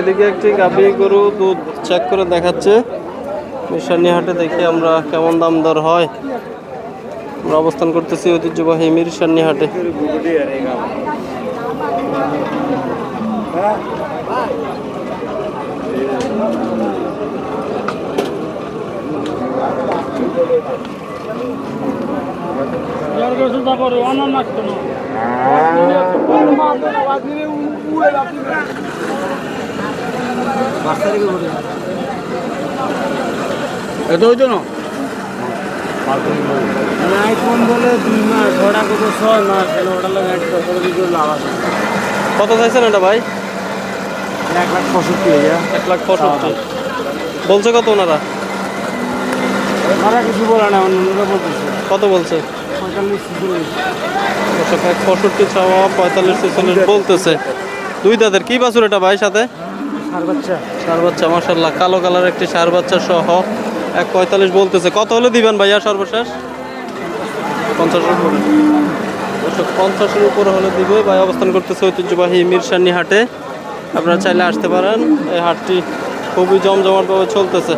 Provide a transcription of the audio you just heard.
এদিকে একটি গাভী গরু দুধ করে দেখাচ্ছে। হাটে দেখি আমরা কেমন দাম দর হয়। আমরা অবস্থান করতেছি ঐতিহ্যবাহী এটা হইতো না? আইফোন বলে দুই মাস ছটা কত ছয় মাস ওটা লাগে এক বছর ভিতরে লাভ আছে কত চাইছেন এটা ভাই? এক লাখ পঁয়ষট্টি। এক লাখ পঁয়ষট্টি বলছে কত ওনারা? মারা কিছু বলে না অন্যরা বলতেছে। কত বলছে? পঁয়ষট্টি ছাওয়া পঁয়তাল্লিশ ছেচল্লিশ বলতেছে। দুই দাদের কি বাছুর এটা ভাই সাথে? সার বাচ্চা। মাসাল্লাহ কালো কালার একটি সার বাচ্চা সহ এক পঁয়তাল্লিশ বলতেছে। কত হলে দিবেন ভাইয়া সর্বশেষ? পঞ্চাশের উপরে। পঞ্চাশের উপরে হলে দিবে। ভাই অবস্থান করতেছে ঐতিহ্যবাহী মিরসানি হাটে আপনারা চাইলে আসতে পারেন। এই হাটটি খুবই জমজমাটভাবে চলতেছে।